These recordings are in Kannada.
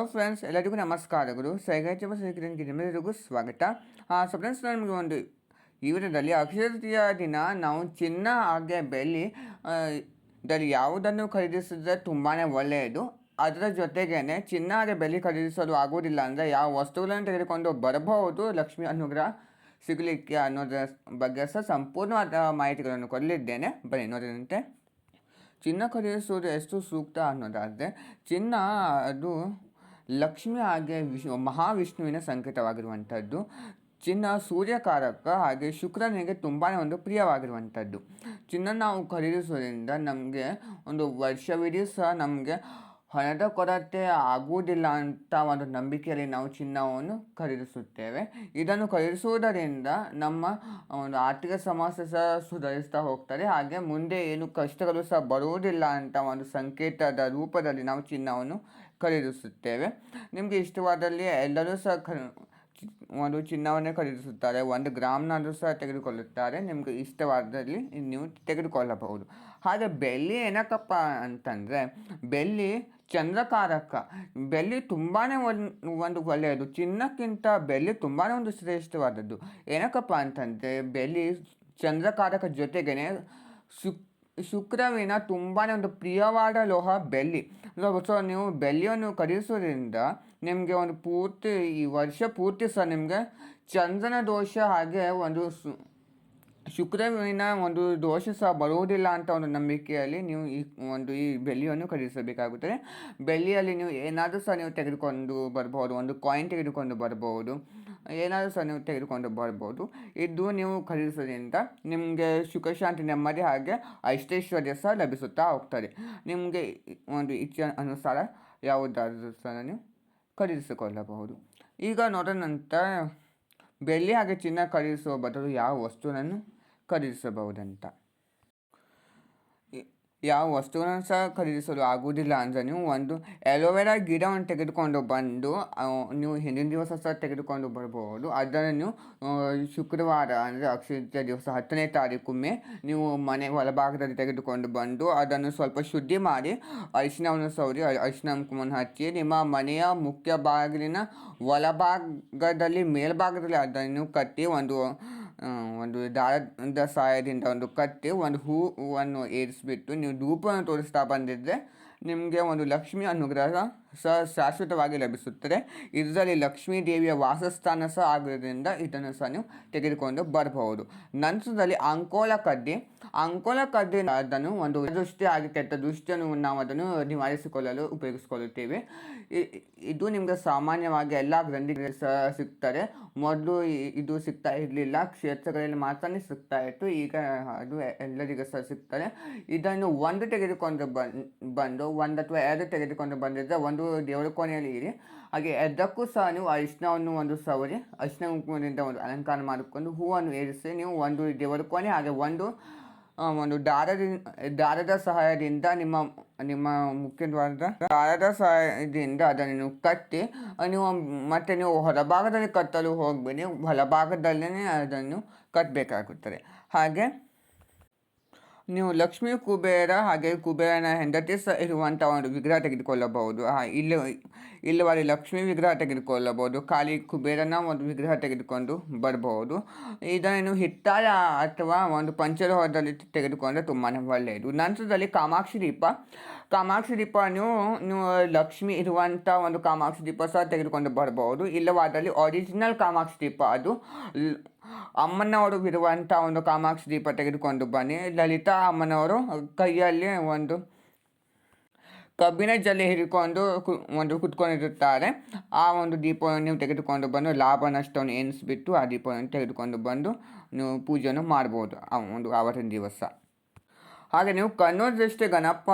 ಹಲೋ ಫ್ರೆಂಡ್ಸ್ ಎಲ್ಲರಿಗೂ ನಮಸ್ಕಾರಗಳು ಸೈಗಾಚಮ ಶ್ರೀಕಿರಣ್ಗೆ ನಿಮ್ಮೆಲ್ಲರಿಗೂ ಸ್ವಾಗತ. ಸೊ ಫ್ರೆಂಡ್ಸ್ ನಮಗೆ ಒಂದು ಈ ವಿಡಿಯೋದಲ್ಲಿ ಅಕ್ಷಯ ದಿನ, ನಾವು ಚಿನ್ನ ಹಾಗೆ ಬೆಳ್ಳಿ ದಲ್ಲಿ ಯಾವುದನ್ನು ಖರೀದಿಸಿದ್ರೆ ತುಂಬಾ ಒಳ್ಳೆಯದು. ಅದರ ಜೊತೆಗೇನೆ ಚಿನ್ನ ಹಾಗೆ ಬೆಳ್ಳಿ ಖರೀದಿಸಲು ಆಗುವುದಿಲ್ಲ ಅಂದರೆ ಯಾವ ವಸ್ತುಗಳನ್ನು ತೆಗೆದುಕೊಂಡು ಬರಬಹುದು, ಲಕ್ಷ್ಮಿ ಅನುಗ್ರಹ ಸಿಗಲಿಕ್ಕೆ ಅನ್ನೋದರ ಬಗ್ಗೆ ಸಹ ಸಂಪೂರ್ಣವಾದ ಮಾಹಿತಿಗಳನ್ನು ಕೊಡಲಿದ್ದೇನೆ. ಬನ್ನಿ, ನೋಡಿದಂತೆ. ಚಿನ್ನ ಖರೀದಿಸುವುದು ಎಷ್ಟು ಸೂಕ್ತ ಅನ್ನೋದಾದರೆ, ಚಿನ್ನ ಅದು ಲಕ್ಷ್ಮಿ ಹಾಗೆ ವಿಶ್ ಮಹಾವಿಷ್ಣುವಿನ ಸಂಕೇತವಾಗಿರುವಂಥದ್ದು. ಚಿನ್ನ ಸೂರ್ಯಕಾರಕ ಹಾಗೆ ಶುಕ್ರನಿಗೆ ತುಂಬಾ ಒಂದು ಪ್ರಿಯವಾಗಿರುವಂಥದ್ದು. ಚಿನ್ನ ನಾವು ಖರೀದಿಸೋದ್ರಿಂದ ನಮಗೆ ಒಂದು ವರ್ಷವಿಡೀ ಸಹ ನಮಗೆ ಹಣದ ಕೊರತೆ ಆಗುವುದಿಲ್ಲ ಅಂತ ಒಂದು ನಂಬಿಕೆಯಲ್ಲಿ ನಾವು ಚಿನ್ನವನ್ನು ಖರೀದಿಸುತ್ತೇವೆ. ಇದನ್ನು ಖರೀದಿಸುವುದರಿಂದ ನಮ್ಮ ಒಂದು ಆರ್ಥಿಕ ಸಮಸ್ಯೆ ಸಹ ಸುಧಾರಿಸ್ತಾ ಹೋಗ್ತದೆ. ಹಾಗೆ ಮುಂದೆ ಏನು ಕಷ್ಟಗಳು ಸಹ ಬರುವುದಿಲ್ಲ ಅಂತ ಒಂದು ಸಂಕೇತದ ರೂಪದಲ್ಲಿ ನಾವು ಚಿನ್ನವನ್ನು ಖರೀದಿಸುತ್ತೇವೆ. ನಿಮಗೆ ಇಷ್ಟವಾದಲ್ಲಿ ಎಲ್ಲರೂ ಸಹ ಖ ಒಂದು ಚಿನ್ನವನ್ನೇ ಖರೀದಿಸುತ್ತಾರೆ, ಒಂದು ಗ್ರಾಮ್ನಾದರೂ ಸಹ ತೆಗೆದುಕೊಳ್ಳುತ್ತಾರೆ. ನಿಮಗೆ ಇಷ್ಟವಾದಲ್ಲಿ ನೀವು ತೆಗೆದುಕೊಳ್ಳಬಹುದು. ಹಾಗೆ ಬೆಳ್ಳಿ ಏನಕ್ಕಪ್ಪ ಅಂತಂದರೆ, ಬೆಳ್ಳಿ ಚಂದ್ರಕಾರಕ. ಬೆಳ್ಳಿ ತುಂಬಾ ಒಂದು ಒಂದು ಒಳ್ಳೆಯದು. ಚಿನ್ನಕ್ಕಿಂತ ಬೆಳ್ಳಿ ತುಂಬಾ ಒಂದು ಶ್ರೇಷ್ಠವಾದದ್ದು. ಏನಕ್ಕಪ್ಪ ಅಂತಂದರೆ, ಬೆಳ್ಳಿ ಚಂದ್ರಕಾರಕ ಜೊತೆಗೇ ಶುಕ್ ಶುಕ್ರವಿನ ತುಂಬಾ ಒಂದು ಪ್ರಿಯವಾದ ಲೋಹ ಬೆಳ್ಳಿ. ಸೊ ನೀವು ಬೆಳ್ಳಿಯನ್ನು ಖರೀದಿಸೋದ್ರಿಂದ ನಿಮಗೆ ಒಂದು ಪೂರ್ತಿ ಈ ವರ್ಷ ಪೂರ್ತಿ ಸಹ ನಿಮಗೆ ಚಂದ್ರನ ದೋಷ ಹಾಗೆ ಒಂದು ಸು ಶುಕ್ರವಿನ ಒಂದು ದೋಷ ಸಹ ಬರುವುದಿಲ್ಲ ಅಂತ ಒಂದು ನಂಬಿಕೆಯಲ್ಲಿ ನೀವು ಈ ಒಂದು ಈ ಬೆಳ್ಳಿಯನ್ನು ಖರೀದಿಸಬೇಕಾಗುತ್ತದೆ. ಬೆಳ್ಳಿಯಲ್ಲಿ ನೀವು ಏನಾದರೂ ಸಹ ನೀವು ತೆಗೆದುಕೊಂಡು ಬರಬಹುದು ಒಂದು ಕಾಯಿನ್ ತೆಗೆದುಕೊಂಡು ಬರಬಹುದು ಏನಾದರೂ ಸಹ ನೀವು ತೆಗೆದುಕೊಂಡು ಬರ್ಬೋದು. ಇದು ನೀವು ಖರೀದಿಸೋದ್ರಿಂದ ನಿಮಗೆ ಸುಖಶಾಂತಿ ನೆಮ್ಮದಿ ಹಾಗೆ ಐಶ್ವೇಶ್ವರ್ಯ ಸಹ ಲಭಿಸುತ್ತಾ ಹೋಗ್ತದೆ. ನಿಮಗೆ ಒಂದು ಇಚ್ಛೆ ಅನುಸಾರ ಯಾವುದಾದರೂ ಸಹ ನೀವು ಖರೀದಿಸಿಕೊಳ್ಳಬಹುದು. ಈಗ ನಂತರ ಬೆಳ್ಳಿ ಹಾಗೆ ಚಿನ್ನ ಖರೀದಿಸುವ ಬದಲು ಯಾವ ವಸ್ತುವನ್ನು ಖರೀದಿಸಬಹುದಂತ. ಯಾವ ವಸ್ತುವನ್ನು ಸಹ ಖರೀದಿಸಲು ಆಗುವುದಿಲ್ಲ ಅಂದರೆ ನೀವು ಒಂದು ಎಲೋವೆರಾ ಗಿಡವನ್ನು ತೆಗೆದುಕೊಂಡು ಬಂದು ನೀವು ಹಿಂದಿನ ದಿವಸ ಸಹ ತೆಗೆದುಕೊಂಡು ಬರಬಹುದು ಅದನ್ನು ನೀವು ಶುಕ್ರವಾರ ಅಂದರೆ ಅಕ್ಷಯ ದಿವಸ ಹತ್ತನೇ ತಾರೀಕೊಮ್ಮೆ ನೀವು ಮನೆ ಒಳಭಾಗದಲ್ಲಿ ತೆಗೆದುಕೊಂಡು ಬಂದು ಅದನ್ನು ಸ್ವಲ್ಪ ಶುದ್ಧಿ ಮಾಡಿ ಅರಿಶಿನವನ್ನು ಸೌರಿ ಅರಿಶಿನ ಕುಮನ್ನು ಹಚ್ಚಿ ನಿಮ್ಮ ಮನೆಯ ಮುಖ್ಯ ಬಾಗಿಲಿನ ಒಳಭಾಗದಲ್ಲಿ ಮೇಲ್ಭಾಗದಲ್ಲಿ ಅದನ್ನು ಕಟ್ಟಿ ಒಂದು ಒಂದು ದಾರದ ಸಹಾಯದಿಂದ ಒಂದು ಕಟ್ಟಿ, ಒಂದು ಹೂವನ್ನು ಏರಿಸಿಬಿಟ್ಟು ನೀವು ಧೂಪವನ್ನು ತೋರಿಸ್ತಾ ಬಂದಿದ್ದರೆ ನಿಮಗೆ ಒಂದು ಲಕ್ಷ್ಮಿ ಅನುಗ್ರಹ ಸಹ ಶಾಶ್ವತವಾಗಿ ಲಭಿಸುತ್ತದೆ. ಇದರಲ್ಲಿ ಲಕ್ಷ್ಮೀ ದೇವಿಯ ವಾಸಸ್ಥಾನ ಸಹ ಆಗಿರೋದ್ರಿಂದ ಇದನ್ನು ಸಹ ನೀವು ತೆಗೆದುಕೊಂಡು ಬರಬಹುದು. ನಂತರದಲ್ಲಿ ಅಂಕೋಲ ಕದ್ದಿ. ಅಂಕೋಲ ಕಡ್ಡಿ ಅದನ್ನು ಒಂದು ದೃಷ್ಟಿ ಆಗಿ ಕೆಟ್ಟ ದೃಷ್ಟಿಯನ್ನು ನಾವು ಅದನ್ನು ನಿವಾರಿಸಿಕೊಳ್ಳಲು ಉಪಯೋಗಿಸಿಕೊಳ್ಳುತ್ತೇವೆ. ಇದು ನಿಮಗೆ ಸಾಮಾನ್ಯವಾಗಿ ಎಲ್ಲ ಗ್ರಂಥಿ ಸಹ ಸಿಗ್ತದೆ. ಮೊದಲು ಇದು ಸಿಗ್ತಾ ಇರಲಿಲ್ಲ. ಕ್ಷೇತ್ರಗಳಲ್ಲಿ ಮಾತ್ರನೇ ಸಿಗ್ತಾ ಇತ್ತು. ಈಗ ಅದು ಎಲ್ಲರಿಗೂ ಸಹ ಸಿಗ್ತಾರೆ ಇದನ್ನು ಒಂದು ತೆಗೆದುಕೊಂಡು ಬಂದು, ಒಂದು ಅಥವಾ ಎರಡು ತೆಗೆದುಕೊಂಡು ಬಂದಿದ್ದರೆ ಒಂದು ದೇವರ ಕೋಣೆಯಲ್ಲಿ ಇರಿ. ಹಾಗೆ ಎದ್ದಕ್ಕೂ ಸಹ ನೀವು ಅರಿಶಿನವನ್ನು ಒಂದು ಸವರಿ, ಅರಿಶಿನ ಕುಂಕುಮದಿಂದ ಒಂದು ಅಲಂಕಾರ ಮಾಡಿಕೊಂಡು ಹೂವನ್ನು ಏರಿಸಿ ನೀವು ಒಂದು ದೇವರ ಕೋಣೆ, ಹಾಗೆ ಒಂದು ಒಂದು ದಾರದಿಂದ ದಾರದ ಸಹಾಯದಿಂದ ನಿಮ್ಮ ನಿಮ್ಮ ಮುಖ್ಯವಾದ ದಾರದ ಸಹಾಯದಿಂದ ಅದನ್ನು ನೀವು ಕಟ್ಟಿ, ನೀವು ಮತ್ತೆ ನೀವು ಹೊರಭಾಗದಲ್ಲಿ ಕಟ್ಟಲು ಹೋಗಬೇಡಿ. ಹೊಲಭಾಗದಲ್ಲೇ ಅದನ್ನು ಕಟ್ಟಬೇಕಾಗುತ್ತದೆ. ಹಾಗೆ ನೀವು ಲಕ್ಷ್ಮೀ ಕುಬೇರ ಹಾಗೆ ಕುಬೇರನ ಹೆಂಡತಿ ಸಹ ಇರುವಂಥ ಒಂದು ವಿಗ್ರಹ ತೆಗೆದುಕೊಳ್ಳಬಹುದು. ಇಲ್ಲಿ ಇಲ್ಲವಾರಿ ಲಕ್ಷ್ಮೀ ವಿಗ್ರಹ ತೆಗೆದುಕೊಳ್ಳಬಹುದು. ಖಾಲಿ ಕುಬೇರನ ಒಂದು ವಿಗ್ರಹ ತೆಗೆದುಕೊಂಡು ಬರಬಹುದು. ಇದನ್ನು ಹಿತ್ತಾಳ ಅಥವಾ ಒಂದು ಪಂಚಲೋಹದಲ್ಲಿ ತೆಗೆದುಕೊಂಡ್ರೆ ತುಂಬಾ ಒಳ್ಳೆಯದು. ನಂತರದಲ್ಲಿ ಕಾಮಾಕ್ಷಿ ದೀಪ. ಕಾಮಾಕ್ಷಿ ದೀಪ ನೀವು ನೀವು ಲಕ್ಷ್ಮಿ ಇರುವಂಥ ಒಂದು ಕಾಮಾಕ್ಷಿ ದೀಪ ಸಹ ತೆಗೆದುಕೊಂಡು ಬರಬಹುದು. ಇಲ್ಲವಾದಲ್ಲಿ ಒರಿಜಿನಲ್ ಕಾಮಾಕ್ಷಿ ದೀಪ ಅದು. ಅಮ್ಮನವರು ಇರುವಂಥ ಒಂದು ಕಾಮಾಕ್ಷಿ ದೀಪ ತೆಗೆದುಕೊಂಡು ಬನ್ನಿ. ಲಲಿತಾ ಅಮ್ಮನವರು ಕೈಯಲ್ಲಿ ಒಂದು ಕಬ್ಬಿನ ಜಲ್ಲಿ ಹಿಡ್ಕೊಂಡು ಒಂದು ಕುತ್ಕೊಂಡಿರುತ್ತಾರೆ. ಆ ಒಂದು ದೀಪವನ್ನು ನೀವು ತೆಗೆದುಕೊಂಡು ಬಂದು, ಲಾಭ ನಷ್ಟವನ್ನು ಎನಿಸ್ಬಿಟ್ಟು ಆ ದೀಪವನ್ನು ತೆಗೆದುಕೊಂಡು ಬಂದು, ನೀವು ಪೂಜೆಯನ್ನು ಮಾಡ್ಬೋದು. ಆ ಒಂದು ಆವತ್ತಿನ ದಿವಸ. ಹಾಗೆ ನೀವು ಕಣ್ಣೂರು ದೃಷ್ಟಿ ಗಣಪ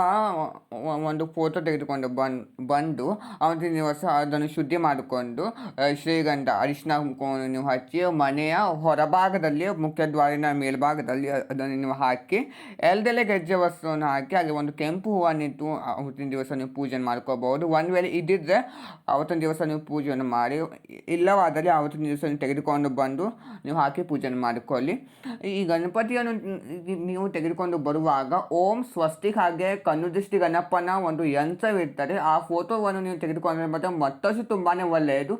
ಒಂದು ಫೋಟೋ ತೆಗೆದುಕೊಂಡು ಬಂದು ಬಂದು ಅವತ್ತಿನ ದಿವಸ ಅದನ್ನು ಶುದ್ಧಿ ಮಾಡಿಕೊಂಡು ಶ್ರೀಗಂಧ, ಅರಿಶಿನ ಕುಂಕುಮವನ್ನು ನೀವು ಹಚ್ಚಿ, ಮನೆಯ ಹೊರಭಾಗದಲ್ಲಿ, ಮುಖ್ಯ ದ್ವಾರಿನ ಮೇಲ್ಭಾಗದಲ್ಲಿ ಅದನ್ನು ನೀವು ಹಾಕಿ, ಎಲ್ದೆಲೆ ಗೆಜ್ಜೆ ವಸ್ತುವನ್ನು ಹಾಕಿ, ಹಾಗೆ ಒಂದು ಕೆಂಪು ಹೂವನ್ನಿಟ್ಟು ಅವತ್ತಿನ ದಿವಸ ನೀವು ಪೂಜೆ ಮಾಡ್ಕೋಬಹುದು. ಒಂದು ವೇಳೆ ಇದ್ದಿದ್ದರೆ ಅವತ್ತಿನ ದಿವಸ ನೀವು ಪೂಜೆಯನ್ನು ಮಾಡಿ, ಇಲ್ಲವಾದಲ್ಲಿ ಅವತ್ತಿನ ದಿವಸ ನೀವು ತೆಗೆದುಕೊಂಡು ಬಂದು, ನೀವು ಹಾಕಿ ಪೂಜೆ ಮಾಡಿಕೊಳ್ಳಿ. ಈ ಗಣಪತಿಯನ್ನು ನೀವು ತೆಗೆದುಕೊಂಡು ಬರುವಾಗ ಮಾಡುವಾಗ ಓಂ ಸ್ವಸ್ತಿಕ್ ಹಾಗೆ ಕಣ್ಣು ದೃಷ್ಟಿ ಗಣಪನ ಒಂದು ಯಂತ್ರವಿರ್ತದೆ ಆ ಫೋಟೋವನ್ನು ನೀವು ತೆಗೆದುಕೊಂಡ್ರೆ ಮತ್ತೆ ಮತ್ತಷ್ಟು ತುಂಬಾ ಒಳ್ಳೆಯದು.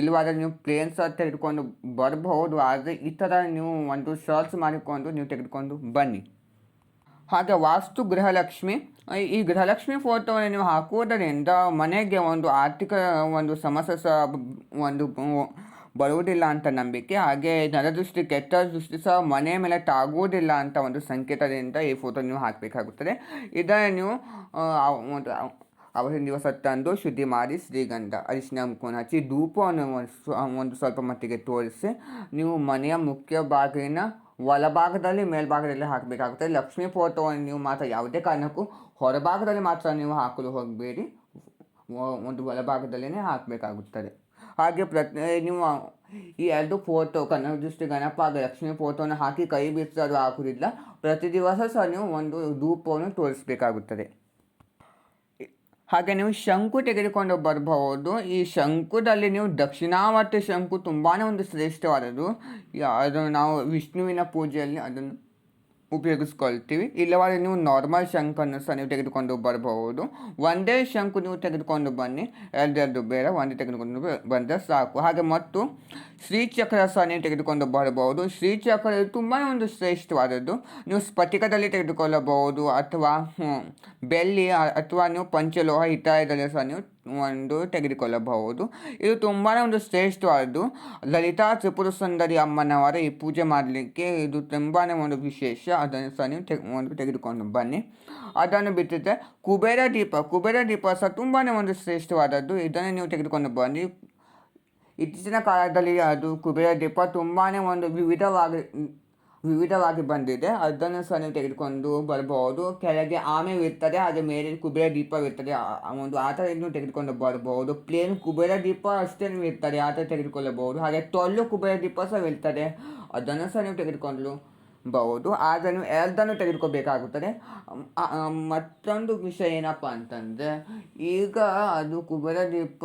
ಇಲ್ಲವಾದರೆ ನೀವು ಪ್ಲೇನ್ ಸಹ ತೆಗೆದುಕೊಂಡು ಬರಬಹುದು. ಆದರೆ ಈ ಥರ ನೀವು ಒಂದು ಶರ್ಟ್ಸ್ ಮಾಡಿಕೊಂಡು ನೀವು ತೆಗೆದುಕೊಂಡು ಬನ್ನಿ. ಹಾಗೆ ವಾಸ್ತು ಗೃಹಲಕ್ಷ್ಮಿ. ಈ ಗೃಹಲಕ್ಷ್ಮಿ ಫೋಟೋವನ್ನು ನೀವು ಹಾಕುವುದರಿಂದ ಮನೆಗೆ ಒಂದು ಆರ್ಥಿಕ ಒಂದು ಸಮಸ್ಯೆ ಸಹ ಒಂದು ಬರುವುದಿಲ್ಲ ಅಂತ ನಂಬಿಕೆ. ಹಾಗೆ ನರದೃಷ್ಟಿ ಕೆಟ್ಟ ದೃಷ್ಟಿ ಸಹ ಮನೆ ಮೇಲೆ ತಾಗುವುದಿಲ್ಲ ಅಂತ ಒಂದು ಸಂಕೇತದಿಂದ ಈ ಫೋಟೋ ನೀವು ಹಾಕಬೇಕಾಗುತ್ತದೆ. ಇದನ್ನು ನೀವು ಅವತ್ತಿನ ದಿವಸ ತಂದು ಶುದ್ಧಿ ಮಾಡಿ ಶ್ರೀಗಂಧ, ಅರಿಶಿನ ಮುಖವನ್ನು ಹಚ್ಚಿ ಧೂಪವನ್ನು ಒಂದು ಸ್ವಲ್ಪ ಮಟ್ಟಿಗೆ ತೋರಿಸಿ ನೀವು ಮನೆಯ ಮುಖ್ಯ ಬಾಗಿಲಿನ ಒಳಭಾಗದಲ್ಲಿ, ಮೇಲ್ಭಾಗದಲ್ಲಿ ಹಾಕಬೇಕಾಗುತ್ತದೆ ಲಕ್ಷ್ಮೀ ಫೋಟೋವನ್ನು ನೀವು ಮಾತ್ರ ಯಾವುದೇ ಕಾರಣಕ್ಕೂ ಹೊರಭಾಗದಲ್ಲಿ ಮಾತ್ರ ನೀವು ಹಾಕಲು ಹೋಗಬೇಡಿ. ಒಂದು ಒಳಭಾಗದಲ್ಲೇ ಹಾಕಬೇಕಾಗುತ್ತದೆ. ಹಾಗೆ ಪ್ರತಿ ನೀವು ಈ ಎರಡು ಫೋಟೋ ಕನ್ನಡ ದೃಷ್ಟಿ ಗಣಪ ಹಾಗೆ ಲಕ್ಷ್ಮೀ ಫೋಟೋನ ಹಾಕಿ ಕೈ ಬಿಡಿಸೋದು ಹಾಕುವುದಿಲ್ಲ. ಪ್ರತಿ ದಿವಸ ಸಹ ನೀವು ಒಂದು ಧೂಪವನ್ನು ತೋರಿಸಬೇಕಾಗುತ್ತದೆ. ಹಾಗೆ ನೀವು ಶಂಕು ತೆಗೆದುಕೊಂಡು ಬರಬಹುದು. ಈ ಶಂಕುದಲ್ಲಿ ನೀವು ದಕ್ಷಿಣಾವರ್ತಿ ಶಂಕು ತುಂಬಾ ಒಂದು ಶ್ರೇಷ್ಠವಾದದ್ದು. ಅದು ನಾವು ವಿಷ್ಣುವಿನ ಪೂಜೆಯಲ್ಲಿ ಅದನ್ನು ಉಪಯೋಗಿಸ್ಕೊಳ್ತೀವಿ. ಇಲ್ಲವಾದರೆ ನೀವು ನಾರ್ಮಲ್ ಶಂಕನ್ನು ಸಹ ನೀವು ತೆಗೆದುಕೊಂಡು ಬರಬಹುದು. ಒಂದೇ ಶಂಕು ನೀವು ತೆಗೆದುಕೊಂಡು ಬನ್ನಿ. ಎರಡೆರಡು ಬೇರೆ ಒಂದೇ ತೆಗೆದುಕೊಂಡು ಬಂದರೆ ಸಾಕು. ಹಾಗೆ ಮತ್ತು ಶ್ರೀಚಕ್ರ ಸಹ ನೀವು ತೆಗೆದುಕೊಂಡು ಬರಬಹುದು. ಶ್ರೀಚಕ್ರ ತುಂಬಾ ಒಂದು ಶ್ರೇಷ್ಠವಾದದ್ದು. ನೀವು ಸ್ಫಟಿಕದಲ್ಲಿ ತೆಗೆದುಕೊಳ್ಳಬಹುದು ಅಥವಾ ಬೆಳ್ಳಿ ಅಥವಾ ನೀವು ಪಂಚಲೋಹ ಹಿತಾಯದಲ್ಲಿ ಸಹ ನೀವು ಒಂದು ತೆಗೆದುಕೊಳ್ಳಬಹುದು. ಇದು ತುಂಬಾ ಒಂದು ಶ್ರೇಷ್ಠವಾದದ್ದು ಲಲಿತಾ ತ್ರಿಪುರ ಸುಂದರಿ ಅಮ್ಮನವರ ಈ ಪೂಜೆ ಮಾಡಲಿಕ್ಕೆ ಇದು ತುಂಬಾ ಒಂದು ವಿಶೇಷ. ಅದನ್ನು ಸಹ ನೀವು ತೆಗೆ, ಒಂದು ತೆಗೆದುಕೊಂಡು ಬನ್ನಿ. ಅದನ್ನು ಬಿಟ್ಟರೆ ಕುಬೇರ ದೀಪ. ಕುಬೇರ ದೀಪ ಸಹ ತುಂಬಾ ಒಂದು ಶ್ರೇಷ್ಠವಾದದ್ದು. ಇದನ್ನು ನೀವು ತೆಗೆದುಕೊಂಡು ಬನ್ನಿ. ಇತ್ತೀಚಿನ ಕಾಲದಲ್ಲಿ ಅದು ಕುಬೇರ ದೀಪ ತುಂಬಾ ಒಂದು ವಿವಿಧವಾಗಿ ವಿವಿಧವಾಗಿ ಬಂದಿದೆ. ಅದನ್ನು ಸಹ ನೀವು ತೆಗೆದುಕೊಂಡು ಬರಬಹುದು ಕೆಳಗೆ ಇರ್ತದೆ ಹಾಗೆ ಮೇಲೆ ಕುಬೇರ ದೀಪವಿರ್ತದೆ ಒಂದು, ಆ ಥರ ಇನ್ನೂ ತೆಗೆದುಕೊಂಡು ಬರಬಹುದು ಪ್ಲೇನ್ ಕುಬೇರ ದೀಪ ಅಷ್ಟೇ ಇರ್ತದೆ, ಆ ಥರ ತೆಗೆದುಕೊಳ್ಳಬಹುದು. ಹಾಗೆ ತೊಳ್ಳು ಕುಬೇರ ದೀಪ ಸಹ ಇರ್ತದೆ. ಅದನ್ನು ಸಹ ನೀವು ತೆಗೆದುಕೊಂಡು ಬಹುದು. ಆದರೆ ನೀವು ಎರಡನ್ನು ತೆಗೆದುಕೋಬೇಕಾಗುತ್ತದೆ. ಮತ್ತೊಂದು ವಿಷಯ ಏನಪ್ಪ ಅಂತಂದರೆ, ಈಗ ಅದು ಕುಬೇರ ದೀಪ,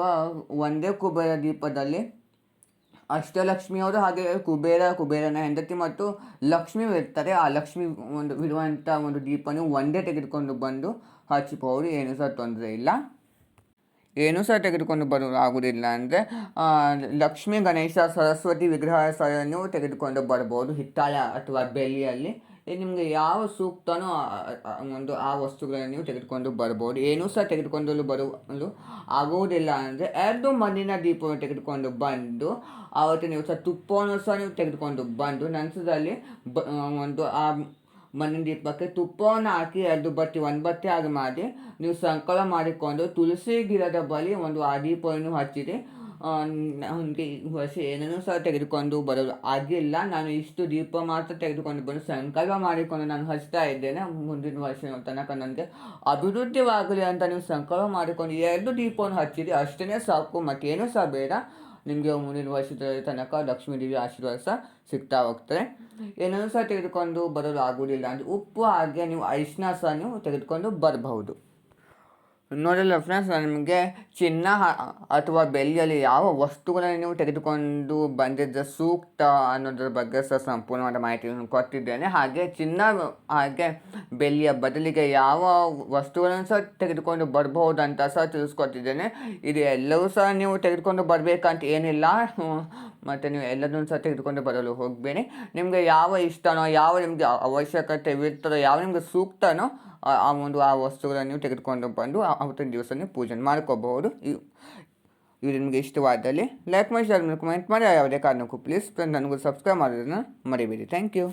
ಒಂದೇ ಕುಬೇರ ದೀಪದಲ್ಲಿ ಅಷ್ಟಲಕ್ಷ್ಮಿಯವರು ಹಾಗೆ ಕುಬೇರ, ಕುಬೇರನ ಹೆಂಡತಿ ಮತ್ತು ಲಕ್ಷ್ಮಿ ಇರ್ತಾರೆ. ಆ ಲಕ್ಷ್ಮಿ ಒಂದು ಇರುವಂಥ ಒಂದು ದೀಪನು ಒಂದೇ ತೆಗೆದುಕೊಂಡು ಬಂದು ಹಚ್ಚಿಪೋರು ಏನು ಸಹ ತೊಂದರೆ ಇಲ್ಲ. ಏನೂ ಸಹ ತೆಗೆದುಕೊಂಡು ಬರಲು ಆಗುವುದಿಲ್ಲ ಅಂದರೆ ಲಕ್ಷ್ಮೀ, ಗಣೇಶ, ಸರಸ್ವತಿ ವಿಗ್ರಹ ಸಹ ನೀವು ತೆಗೆದುಕೊಂಡು ಬರ್ಬೋದು ಹಿತ್ತಾಳೆ ಅಥವಾ ಬೆಳ್ಳಿಯಲ್ಲಿ. ನಿಮಗೆ ಯಾವ ಸೂಕ್ತನೋ ಒಂದು ಆ ವಸ್ತುಗಳನ್ನು ನೀವು ತೆಗೆದುಕೊಂಡು ಬರ್ಬೋದು. ಏನೂ ಸಹ ತೆಗೆದುಕೊಂಡು ಬರಲು ಆಗುವುದಿಲ್ಲ ಅಂದರೆ ಎರಡು ಮಣ್ಣಿನ ದೀಪವನ್ನು ತೆಗೆದುಕೊಂಡು ಬಂದು ಆವತ್ತು ನೀವು ಸಹ ತುಪ್ಪವನ್ನು ಸಹ ನೀವು ತೆಗೆದುಕೊಂಡು ಬಂದು, ನಂತರದಲ್ಲಿ ಬ ಒಂದು ಆ ಮಣ್ಣಿನ ದೀಪಕ್ಕೆ ತುಪ್ಪವನ್ನು ಹಾಕಿ ಎರಡು ಬತ್ತಿ, ಒಂದು ಬತ್ತಿ ಆಗಿ ಮಾಡಿ, ನೀವು ಸಂಕಲ ಮಾಡಿಕೊಂಡು ತುಳಸಿ ಗಿಡದ ಬಳಿ ಒಂದು ಆ ದೀಪವನ್ನು ಹಚ್ಚಿರಿ. ಏನನ್ನೂ ಸಹ ತೆಗೆದುಕೊಂಡು ಬರೋದು. ಆಗಿಲ್ಲ ನಾನು ಇಷ್ಟು ದೀಪ ಮಾತ್ರ ತೆಗೆದುಕೊಂಡು ಬಂದು ಸಂಕಲ್ಪ ಮಾಡಿಕೊಂಡು ನಾನು ಹಚ್ತಾ ಇದ್ದೇನೆ ಮುಂದಿನ ವರ್ಷ ತನಕ ನನಗೆ. ಅಭಿವೃದ್ಧಿವಾಗಲಿ ಅಂತ ನೀವು ಸಂಕಲ್ಪ ಮಾಡಿಕೊಂಡು ಎರಡು ದೀಪವನ್ನು ಹಚ್ಚಿರಿ. ಅಷ್ಟೇ ಸಾಕು, ಮತ್ತೇನೂ ಸಹ ಬೇಡ. ನಿಮಗೆ ಮುಂದಿನ ವರ್ಷದ ತನಕ ಲಕ್ಷ್ಮೀ ದೇವಿ ಆಶೀರ್ವಾದ ಸಹ ಸಿಗ್ತಾ ಹೋಗ್ತಾರೆ ಏನನ್ನೂ ಸಹ ತೆಗೆದುಕೊಂಡು ಬರಲು ಆಗುವುದಿಲ್ಲ. ಅಂದರೆ ಉಪ್ಪು, ಹಾಗೆ ನೀವು ಅರಿಶಿನ ಸಹ ನೀವು ತೆಗೆದುಕೊಂಡು ಬರಬಹುದು. ನೋಡಲ್ಲ ಫ್ರೆಂಡ್ಸ್ ನಾನು ನಿಮಗೆ ಚಿನ್ನ ಅಥವಾ ಬೆಳ್ಳಿಯಲ್ಲಿ ಯಾವ ವಸ್ತುಗಳನ್ನು ನೀವು ತೆಗೆದುಕೊಂಡು ಬಂದಿದ್ದ ಸೂಕ್ತ ಅನ್ನೋದ್ರ ಬಗ್ಗೆ ಸಹ ಸಂಪೂರ್ಣವಾದ ಮಾಹಿತಿಯನ್ನು ಕೊಟ್ಟಿದ್ದೇನೆ. ಹಾಗೆ ಚಿನ್ನ, ಹಾಗೆ ಬೆಳ್ಳಿಯ ಬದಲಿಗೆ ಯಾವ ವಸ್ತುಗಳನ್ನು ಸಹ ತೆಗೆದುಕೊಂಡು ಅಂತ ಸಹ ತಿಳಿಸ್ಕೊಟ್ಟಿದ್ದೇನೆ. ಇದು ಎಲ್ಲವೂ ಸಹ ನೀವು ತೆಗೆದುಕೊಂಡು ಬರಬೇಕಂತ ಏನಿಲ್ಲ. ಮತ್ತು ನೀವು ಎಲ್ಲದನ್ನು ಸಹ ತೆಗೆದುಕೊಂಡು ಬರಲು ಹೋಗಬೇಡಿ. ನಿಮಗೆ ಯಾವ ಇಷ್ಟನೋ, ಯಾವ ನಿಮಗೆ ಅವಶ್ಯಕತೆ ಇರ್ತದೋ, ಯಾವ ನಿಮಗೆ ಸೂಕ್ತನೋ ಆ ಒಂದು, ಆ ವಸ್ತುಗಳನ್ನು ನೀವು ತೆಗೆದುಕೊಂಡು ಬಂದು ಅವತ್ತಿನ ದಿವಸ ನೀವು ಪೂಜೆ ಮಾಡ್ಕೋಬಹುದು ಇದು ನಿಮಗೆ ಇಷ್ಟವಾದಲ್ಲಿ ಲೈಕ್ ಮಾಡಿ ಶೇರ್ ಮಾಡಿ ಕಮೆಂಟ್ ಮಾಡಿ. ಯಾವುದೇ ಕಾರಣಕ್ಕೂ ಪ್ಲೀಸ್ ನನಗೂ ಸಬ್ಸ್ಕ್ರೈಬ್ ಮಾಡೋದನ್ನು ಮರಿಬೇಡಿ. Thank you